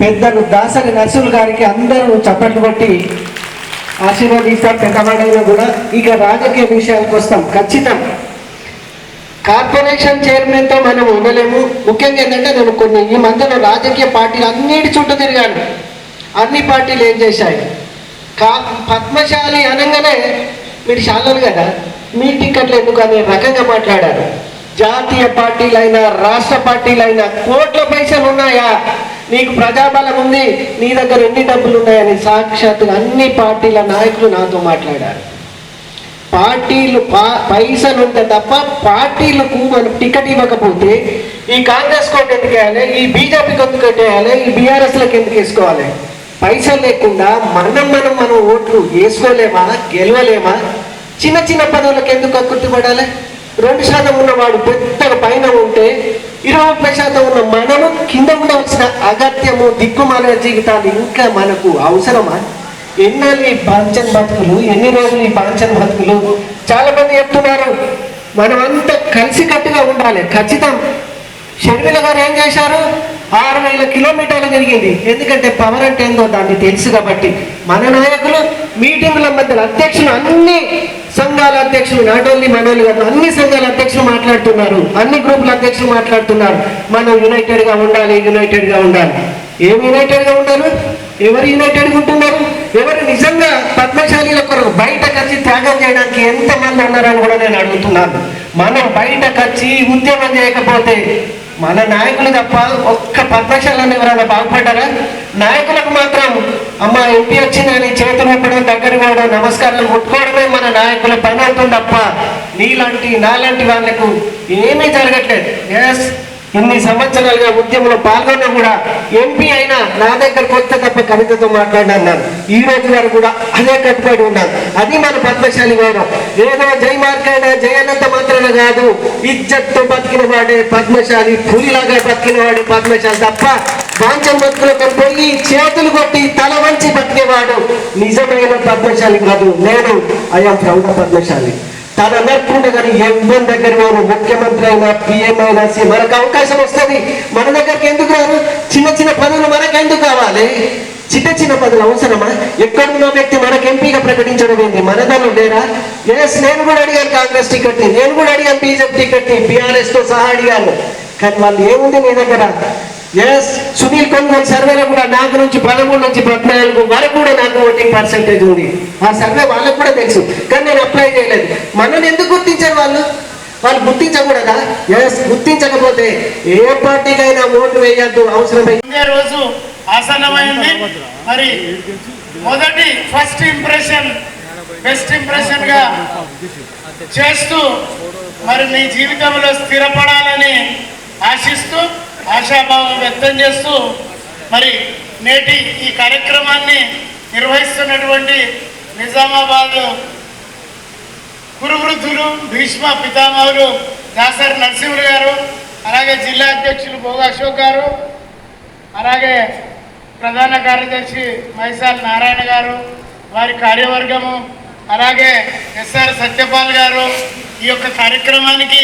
పెద్దలు దాసరి నర్సులు గారికి అందరూ చప్పట్లు కొట్టి ఆశీర్వదిస్తారు పెద్దవాడైనా కూడా. ఇక రాజకీయ విషయాలకు వస్తాం. ఖచ్చితం. కార్పొరేషన్ చైర్మన్తో మనం ఉండలేము. ముఖ్యంగా ఏంటంటే నేను కొన్ని ఈ మధ్యలో రాజకీయ పార్టీలు అన్నిటి చుట్టూ తిరిగాను. అన్ని పార్టీలు ఏం చేశాయి? కా పద్మశాలి అనగానే మీరు శాలలు కదా? మీ టికెట్లు ఎందుకు అనే రకంగా మాట్లాడారు. జాతీయ పార్టీలైనా రాష్ట్ర పార్టీలైనా కోట్ల పైసలు ఉన్నాయా? నీకు ప్రజాబలం ఉంది నీ దగ్గర ఎన్ని డబ్బులు ఉన్నాయని సాక్షాత్తుగా అన్ని పార్టీల నాయకులు నాతో మాట్లాడారు. పార్టీలు పా పైసలు ఉంటే తప్ప పార్టీలకు మనం టికెట్ ఇవ్వకపోతే ఈ కాంగ్రెస్ కోట్ ఎందుకు వేయాలి ఈ బీజేపీకి ఎందుకు వేయాలి ఈ బీఆర్ఎస్లకు ఎందుకు వేసుకోవాలి? పైసలు లేకుండా మనం మనం మనం ఓట్లు వేసుకోలేమా గెలవలేమా? చిన్న చిన్న పదవులకు ఎందుకు అక్కుర్తిపడాలి రెండు శాతం ఉన్నవాడు పెద్ద ఇరవై ముప్పై శాతం ఉన్న మనము కింద ఉండవలసిన అగత్యము దిక్కుమాల జీవితాలు ఇంకా మనకు అవసరమా? ఎన్నాళ్ళు ఈ బాంచన్ బతుకులు ఎన్ని రోజులు ఈ బాంచన్ బతుకులు? చాలా మంది చెప్తున్నారు మనమంతా కలిసికట్టుగా ఉండాలి ఖచ్చితం. షర్మిల గారు ఏం చేశారు? ఆరు వేల కిలోమీటర్లు జరిగింది. ఎందుకంటే పవర్ అంటే ఏందో దాన్ని తెలుసు కాబట్టి మన నాయకులు మీటింగుల మధ్యలో అధ్యక్షులు అన్ని సంఘాల అధ్యక్షులు నాట్ ఓన్లీ మనోళ్ళు కాదు అన్ని సంఘాల అధ్యక్షులు మాట్లాడుతున్నారు. అన్ని గ్రూపుల అధ్యక్షులు మాట్లాడుతున్నారు. మనం యునైటెడ్గా ఉండాలి యునైటెడ్గా ఉండాలి. ఏం యునైటెడ్గా ఉండాలి? ఎవరు యునైటెడ్గా ఉంటున్నారు? ఎవరు నిజంగా పద్మశాలీల కొరకు బయటకు వచ్చి త్యాగం చేయడానికి ఎంతమంది ఉన్నారని కూడా నేను అడుగుతున్నాను. మనం బయటకు వచ్చి ఉద్యమం చేయకపోతే మన నాయకులు తప్ప ఒక్క పద్మశాలను ఎవరైనా బాగుపడ్డారా? నాయకులకు మాత్రం అమ్మ ఎంపీ వచ్చిందని చేతులు ఇప్పడం దగ్గర పోవడం నమస్కారాలు కొట్టుకోవడమే మన నాయకుల పని అవుతుంది తప్ప నీలాంటి నాలాంటి వాళ్ళకు ఏమీ జరగట్లేదు. ఎస్ ఇన్ని సంవత్సరాలుగా ఉద్యమంలో పాల్గొన్నా కూడా ఎంపీ అయినా నా దగ్గరకు వస్తే తప్ప కవితతో మాట్లాడినాను ఈ రోజు వరకు కూడా అదే కట్టుబడి ఉన్నాను అది మన పద్మశాలి గౌరవం ఏదో జై మార్కైనా జయనంత మాత్రాన కాదు ఇజ్జత్తో బతికిన వాడే పద్మశాలి పులిలాగా బతికిన వాడే పద్మశాలి తప్ప వాంచం బతుకులకు పోయి చేతులు కొట్టి తల వంచి బతికేవాడు నిజమైన పద్మశాలి కాదు. నేను ఐఎమ్ ప్రౌఢ పద్మశాలి. తన నడుపుకుంటే కానీ ఎవరి దగ్గర వారు ముఖ్యమంత్రి అయినా పిఎం అయినా సి- మనకు అవకాశం వస్తుంది. మన దగ్గరికి ఎందుకు రారు? చిన్న చిన్న పనులు మనకు ఎందుకు కావాలి? చిన్న చిన్న పనులు అవసరమా? ఎక్కడున్న వ్యక్తి మనకు ఎంపీగా ప్రకటించడం ఏంది? మనదలు లేరా? ఎస్ నేను కూడా అడిగాను కాంగ్రెస్ టికెట్ని నేను కూడా అడిగాను బీజేపీ టికెట్ని బీఆర్ఎస్తో సహా అడిగాను. కానీ వాళ్ళు ఏముంది నీ దగ్గర? ఎస్ సునీల్ కొనుగోలు సర్వేలో కూడా నాకు నుంచి పదమూడు నుంచి పద్నాలుగు వరకు కూడా నాకు ఓటింగ్ పర్సంటేజ్ ఉంది. ఆ సర్వే వాళ్ళకు కూడా తెలుసు కానీ నేను అప్లై చేయలేదు. మనల్ని ఎందుకు గుర్తించారు వాళ్ళు? వాళ్ళు గుర్తించకూడదా? ఎస్ గుర్తించకపోతే ఏ పార్టీకైనా ఓటు వేయద్దు అవసరమై. రోజు ఆసన్నమైంది. మరి మొదటి ఫస్ట్ ఇంప్రెషన్ బెస్ట్ ఇంప్రెషన్గా చేస్తూ మరి నీ జీవితంలో స్థిరపడాలని ఆశిస్తూ ఆశాభావం వ్యక్తం చేస్తూ మరి నేటి ఈ కార్యక్రమాన్ని నిర్వహిస్తున్నటువంటి నిజామాబాద్ కురువృద్ధులు భీష్మ పితామహులు దాసరి నరసింహులు గారు అలాగే జిల్లా అధ్యక్షులు భోగ అశోక్ గారు అలాగే ప్రధాన కార్యదర్శి మైసాల్ నారాయణ గారు వారి కార్యవర్గము అలాగే ఎస్ఆర్ సత్యపాల్ గారు ఈ యొక్క కార్యక్రమానికి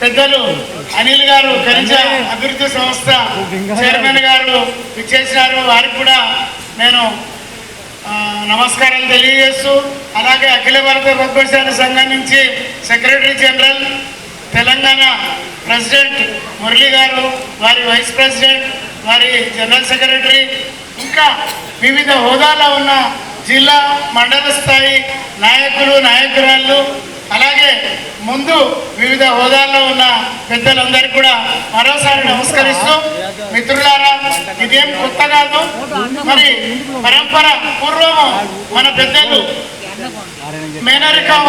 పెద్దలు అనిల్ గారు ఖనిజ అభివృద్ధి సంస్థ చైర్మన్ గారు విచ్చేసినారు వారికి కూడా నేను నమస్కారాలు తెలియజేస్తూ అలాగే అఖిల భారత పద్మశాలి సంఘం నుంచి secretary general Telangana president Murali garu వారి వైస్ ప్రెసిడెంట్ వారి జనరల్ సెక్రటరీ ఇంకా వివిధ హోదాలో ఉన్న జిల్లా మండల స్థాయి నాయకులు నాయకురాళ్ళు అలాగే ముందు వివిధ హోదాల్లో ఉన్న పెద్దలందరికీ కూడా మరోసారి నమస్కరిస్తూ మిత్రులారా ఇదేం కొత్త కాదు. మరి పరంపర పూర్వము మన పెద్దలు మేనరికం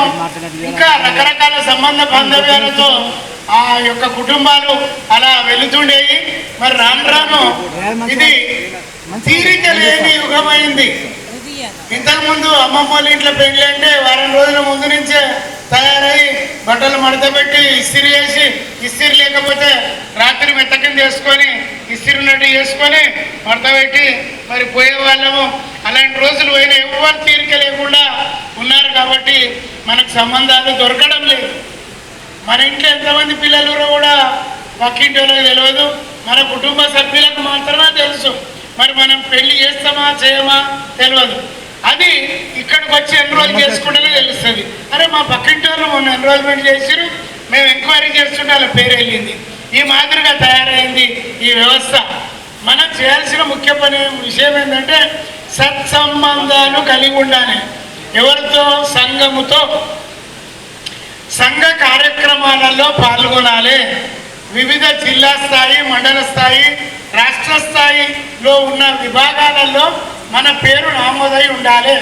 ఇంకా రకరకాల సంబంధ బాంధవ్యాలతో ఆ యొక్క కుటుంబాలు అలా వెళుతుండేవి మరి రాను రాను ఇది తీరిక లేని యుగమైంది. ఇంతకు ముందు అమ్మమ్మ వాళ్ళ ఇంట్లో పెళ్ళి అంటే వారం రోజుల ముందు నుంచే తయారై బట్టలు మడత పెట్టి ఇస్త్రీ చేసి ఇస్త్రీ లేకపోతే రాత్రి మెత్త కింద వేసుకొని ఇస్త్రీ ఉన్నట్టు చేసుకొని మడతపెట్టి మరి పోయే వాళ్ళము అలాంటి రోజులు పోయిన ఎవరు తీరిక లేకుండా ఉన్నారు కాబట్టి మనకు సంబంధాలు దొరకడం లేదు. మన ఇంట్లో ఎంతమంది పిల్లలు కూడా పక్కింటి వాళ్ళకి తెలియదు మన కుటుంబ సభ్యులకు మాత్రమే తెలుసు. మరి మనం పెళ్ళి చేస్తామా చేయమా తెలియదు అది ఇక్కడికి వచ్చి ఎన్రోల్ చేసుకుంటేనే తెలుస్తుంది. అరే మా పక్కింటి వాళ్ళు మొన్న ఎన్రోల్మెంట్ చేసిరు మేము ఎంక్వైరీ చేస్తుంటే వాళ్ళ పేరు వెళ్ళింది. ఈ మాదిరిగా తయారైంది ఈ వ్యవస్థ. మనం చేయాల్సిన ముఖ్య పని విషయం ఏంటంటే సత్సంబంధాలు కలిగి ఉండాలి. ఎవరితో? సంఘముతో. సంఘ కార్యక్రమాలలో పాల్గొనాలి. వివిధ జిల్లా స్థాయి మండల స్థాయి రాష్ట్ర స్థాయిలో ఉన్న విభాగాలలో మన పేరు నామోదై ఉండాలి.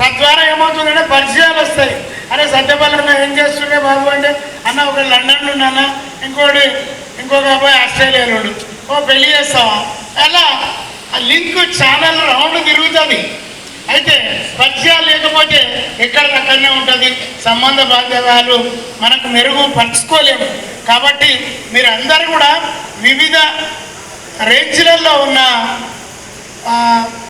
తద్వారా ఏమవుతుందంటే పరిచయాలు వస్తాయి. అరే సత్యపాలన్న ఏం చేస్తుండే బాబు అంటే అన్న ఒక లండన్లో ఉన్నానా ఇంకోటి ఇంకొక అబ్బాయి ఆస్ట్రేలియాలో ఓ పెళ్ళి చేస్తావా? అలా ఆ లింక్ ఛానల్ రౌండ్ తిరుగుతుంది. అయితే పరిచయాలు లేకపోతే ఎక్కడికక్కడనే ఉంటుంది. సంబంధ బాధ్యతలు మనకు మెరుగు పంచుకోలేము. కాబట్టి మీరందరూ కూడా వివిధ రేంజ్లలో ఉన్న